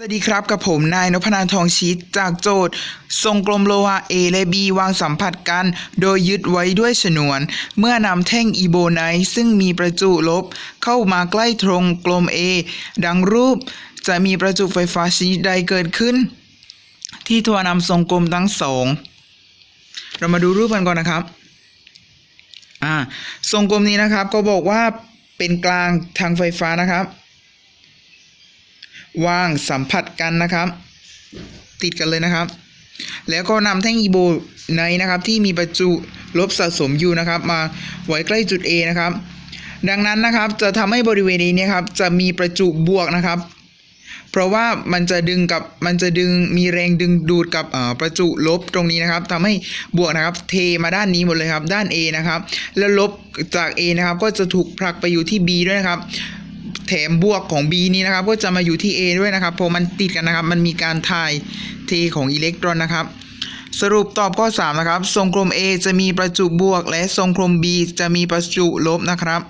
สวัสดีครับกับผมนายนพนันทองชิดจากโจทย์ ทรงกลมโลหะ A และ B วางสัมผัสกัน โดยยึดไว้ด้วยฉนวน เมื่อนำแท่งอีโบไนท์ซึ่งมีประจุลบ เข้ามาใกล้ตรงกลม A ดังรูป จะมีประจุไฟฟ้าชนิดใดเกิดขึ้น ที่ตัวนำทรงกลมทั้งสอง เรามาดูรูปกันก่อนนะครับอ่าทรงกลมนี้นะครับก็บอกว่าเป็นกลางทางไฟฟ้านะครับ วางสัมผัสกันนะครับ ติดกันเลยนะครับ แล้วก็นำแท่งอีโบไนนะครับ ที่มีประจุลบสะสมอยู่นะครับ มาไว้ใกล้จุด A นะครับ ดังนั้นนะครับจะทำให้บริเวณนี้เนยครับ จะมีประจุบวกนะครับ เพราะว่ามันจะดึงกับมันจะดึงมีแรงดึงดูดกับเอ่อประจุลบตรงนี้นะครับทำให้บวกนะครับ เทมาด้านนี้หมดเลยครับ ด้าน A นะครับ แล้วลบจาก A นะครับ ก็จะถูกผลักไปอยู่ที่ B ด้วยนะครับ แถมบวกของ B นี้นะครับ ก็จะมาอยู่ที่ A ด้วยนะครับเพราะมันติดกันนะครับ มันมีการถ่ายเทของอิเล็กตรอนนะครับ สรุปตอบข้อ 3 นะครับ ทรงกลม A จะมีประจุบวก และทรงกลม B จะมีประจุลบนะครับ